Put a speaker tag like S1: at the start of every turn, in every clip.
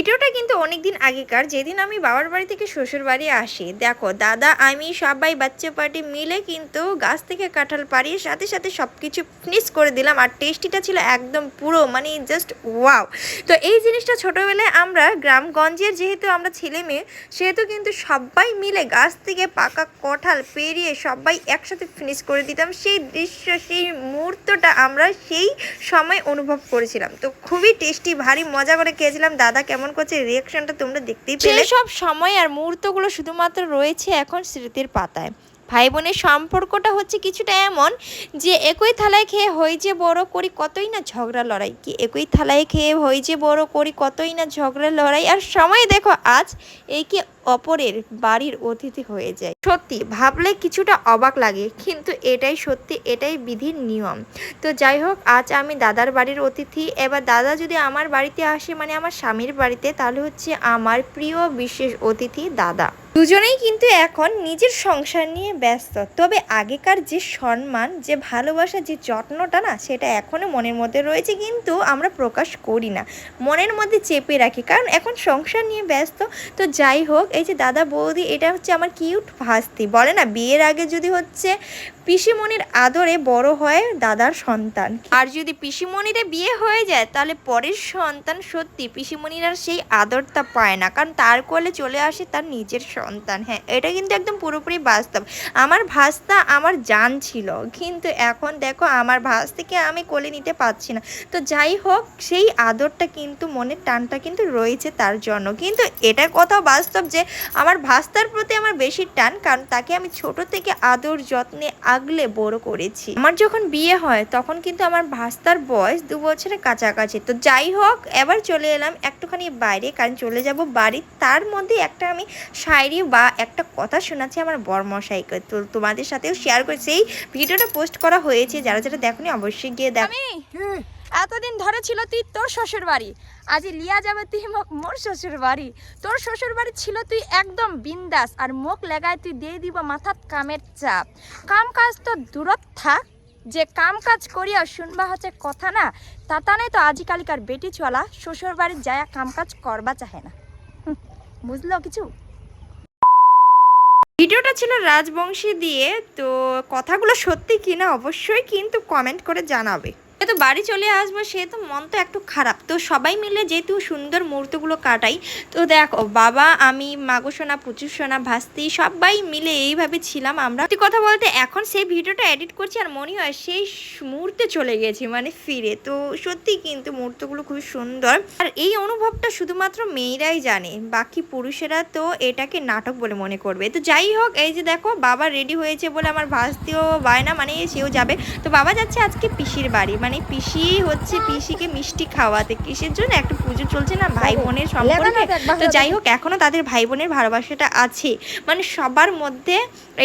S1: ভিডিওটা কিন্তু অনেক দিন আগেকার। যেদিন আমি বাবার বাড়ি থেকে শ্বশুর বাড়ি আসি, দেখো, দাদা, আমি, সবাই বাচ্চা পার্টি মিলে কিন্তু গাছ থেকে কাঁঠাল পাড়িয়ে সাথে সাথে সব কিছু ফিনিশ করে দিলাম। আর টেস্টিটা ছিল একদম পুরো মানে জাস্ট ওয়াও তো এই জিনিসটা ছোটোবেলায় আমরা গ্রামগঞ্জের যেহেতু আমরা ছেলে মেয়ে, সেহেতু কিন্তু সবাই মিলে গাছ থেকে পাকা কাঁঠাল পেরিয়ে সবাই একসাথে ফিনিশ করে দিতাম। সেই দৃশ্য, সেই মুহূর্তটা আমরা সেই সময় অনুভব করেছিলাম। তো খুবই টেস্টি ভারী মজা করে খেয়েছিলাম। দাদা কেমন করছে রিয়াকশনটা তোমরা দেখতেই পেলে। সব সময় আর মুহূর্তগুলো শুধুমাত্র রয়েছে এখন স্মৃতির পাতায়। ভাই বোনের সম্পর্কটা হচ্ছে কিছুটা এমন যে একই থালায় খেয়ে হই যে বড় করি কতই না ঝগড়া লড়াই। কি একই থালায় খেয়ে হই যে বড় করি কতই না ঝগড়া লড়াই। আর সময় দেখো, আজ এই কি অপরের বাড়ির অতিথি হয়ে যায়। সত্যি, ভাবলে কিছুটা অবাক লাগে, কিন্তু এটাই সত্যি, এটাই বিধির নিয়ম। তো যাই হোক, আজ আমি দাদার বাড়ির অতিথি। এবার দাদা যদি আমার বাড়িতে আসে মানে আমার স্বামীর বাড়িতে, তাহলে হচ্ছে আমার প্রিয় বিশেষ অতিথি দাদা। দুজনেই কিন্তু এখন নিজের সংসার নিয়ে ব্যস্ত। তবে আগেকার যে সম্মান, যে ভালোবাসা, যে যত্নটা না, সেটা এখনও মনের মধ্যে রয়েছে কিন্তু আমরা প্রকাশ করি না। মনের মধ্যে চেপে রাখি। কারণ এখন সংসার নিয়ে ব্যস্ত। তো যাই হোক, এই যে দাদা বৌদি, এটা হচ্ছে আমার কিউট ভাস্তি। বলে না, বিয়ের আগে যদি হচ্ছে পিসিমণির আদরে বড় হয় দাদার সন্তান। আর যদি পিসিমণিরে বিয়ে হয়ে যায়, তাহলে পরের সন্তান সত্যি পিসিমণির আর সেই আদরটা পায় না। কারণ তার কোলে চলে আসে তার নিজের সন্তান। হ্যাঁ এটা কিন্তু একদম পুরোপুরি বাস্তব। আমার ভাস্তা আমার জান ছিল, কিন্তু এখন দেখো আমার ভাস থেকে আমি কোলে নিতে পারছি না। তো যাই হোক, সেই আদরটা কিন্তু মনের টানটা কিন্তু রয়েছে তার জন্য। কিন্তু এটা কথাও বাস্তব যে আমার ভাস্তার প্রতি আমার বেশি টান, কারণ তাকে আমি ছোট থেকে আদর যত্নে আগলে বড় করেছি। আমার যখন বিয়ে হয়, তখন কিন্তু আমার ভাস্তার বয়স দু বছরের কাছাকাছি। তো যাই হোক, এবার চলে এলাম একটুখানি বাইরে, কারণ চলে যাব বাড়ি তার মধ্যে একটা আমি শায়রি বা একটা কথা শোনাচ্ছি আমার বরমশাইকে। তো তোমাদের সাথেও শেয়ার করে এই ভিডিওটা পোস্ট করা হয়েছে, যারা যারা দেখোনি অবশ্যই গিয়ে দেখ
S2: এতদিন ধরে ছিল তুই তোর শ্বশুর বাড়ি। আজ লিয়া যাবে তুই মোর শ্বশুর বাড়ি। তোর শ্বশুর বাড়ি ছিল তুই একদম বিন্দাস আর মুখ লাগায় তুই দিয়ে দিব মাথাত কামের চাপ। কাম কাজ তো দূরত থাক। যে কাম কাজ করিয়া শুনবা হচ্ছে কথা না, তা তা তাতানে তো আজিকালিকার বেটি চলা। শ্বশুর বাড়ি যায় কাম কাজ করবা চাহে না। বুঝলো কিছু?
S1: ভিডিওটা ছিল রাজবংশী দিয়ে তো কথাগুলো সত্যি কিনা অবশ্যই কিন্তু কমেন্ট করে জানাবে। যেহেতু বাড়ি চলে আসব সেহেতু মন তো একটু খারাপ। তো সবাই মিলে যেহেতু সুন্দর মুহূর্তগুলো কাটাই, তো দেখো, বাবা, আমি, মাগো সোনা পুচুর সোনা, ভাস্তি, সবাই মিলে এইভাবে ছিলাম আমরা। সত্যি কথা বলতে, এখন সেই ভিডিওটা এডিট করছি আর মনে হয় সেই মুহূর্তে চলে গেছি মানে ফিরে। তো সত্যি কিন্তু মুহূর্তগুলো খুবই সুন্দর। আর এই অনুভবটা শুধুমাত্র মেয়েরাই জানে, বাকি পুরুষেরা তো এটাকে নাটক বলে মনে করবে। তো যাই হোক, এই যে দেখো, বাবা রেডি হয়েছে বলে আমার ভাস্তিও বায়না মানে সেও যাবে। তো বাবা যাচ্ছে আজকে পিসির বাড়ি মানে পিসি হচ্ছে পিসিকে মিষ্টি খাওয়াতে। কিসের জন্য? একটা পুজো চলছে না ভাই বোনের সম্পর্কে। তো যাই হোক এখনও তাদের ভাই বোনের ভালোবাসাটা আছে। মানে সবার মধ্যে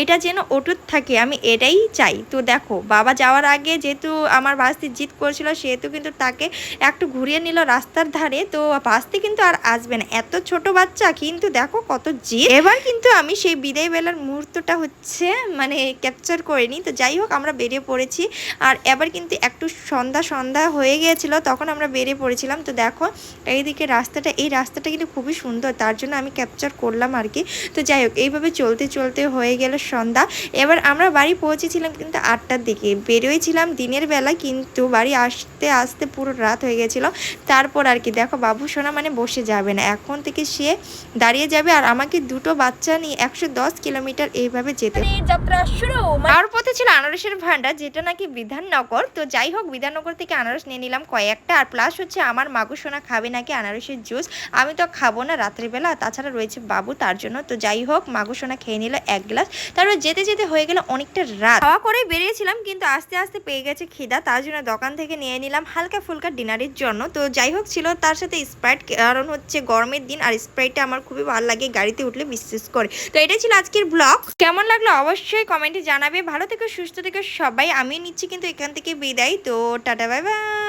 S1: এটা যেন অটুট থাকে আমি এটাই চাই। তো দেখো বাবা যাওয়ার আগে যেহেতু আমার ভাস্তি জিত করেছিল সেহেতু কিন্তু তাকে একটু ঘুরিয়ে নিল রাস্তার ধারে। তো ভাস্তি কিন্তু আর আসবে না। এত ছোট বাচ্চা কিন্তু দেখো কত জিত এবার কিন্তু আমি সেই বিদায় বেলার মুহূর্তটা হচ্ছে মানে ক্যাপচার করিনি। তো যাই হোক আমরা বেরিয়ে পড়েছি। আর এবার কিন্তু একটু সন্ধ্যা সন্ধ্যা হয়ে গিয়েছিল, তখন আমরা বেরিয়ে পড়েছিলাম। তো দেখো, এইদিকে রাস্তাটা, এই রাস্তাটা কিন্তু খুবই সুন্দর, তার জন্য আমি ক্যাপচার করলাম আর কি তো যাই হোক, এইভাবে চলতে চলতে হয়ে গেল সন্ধ্যা। এবার আমরা বাড়ি পৌঁছেছিলাম কিন্তু আটটার দিকে। বেরোয়েছিলাম দিনের বেলা, কিন্তু বাড়ি আসতে আসতে পুরো রাত হয়ে গেছিল তারপর আর কি দেখো, বাবু সোনা মানে বসে যাবে না। এখন থেকে সে দাঁড়িয়ে যাবে আর আমাকে দুটো বাচ্চা নিয়ে একশো দশ কিলোমিটার এইভাবে যেতে।
S2: যাত্রা শুরু
S1: আনারসের ভান্ডার যেটা নাকি বিধাননগর। তো যাই হোক, বিধাননগর থেকে আনারস নিয়ে নিলাম কয়েকটা। আর প্লাস হচ্ছে আমার মাগু সোনা খাবে নাকি আনারসের জুস? আমি তো খাব না রাত্রিবেলা। তাছাড়া রয়েছে বাবু তার জন্য। তো যাই হোক, মাগু সোনা খেয়ে নিল এক গ্লাস। তারপর যেতে যেতে হয়ে গেল অনেকটা রাত। খাওয়া করে বেরিয়েছিলাম, কিন্তু আস্তে আস্তে পেয়ে গেছে খিদা। তার জন্য দোকান থেকে নিয়ে নিলাম হালকা ফুলকা ডিনারের জন্য। তো যাই হোক, ছিল তার সাথে স্প্রাইট কারণ হচ্ছে গরমের দিন, আর স্প্রাইটটা আমার খুবই ভালো লাগে গাড়িতে উঠলে বিশ্বাস করে। তো এটাই ছিল আজকের ব্লগ কেমন লাগল অবশ্যই কমেন্টে জানাবে। ভালো থেকে, সুস্থ থেকে সবাই। আমি নিচ্ছি কিন্তু এখান থেকে বিদায়। তো টাটা বাই বাই।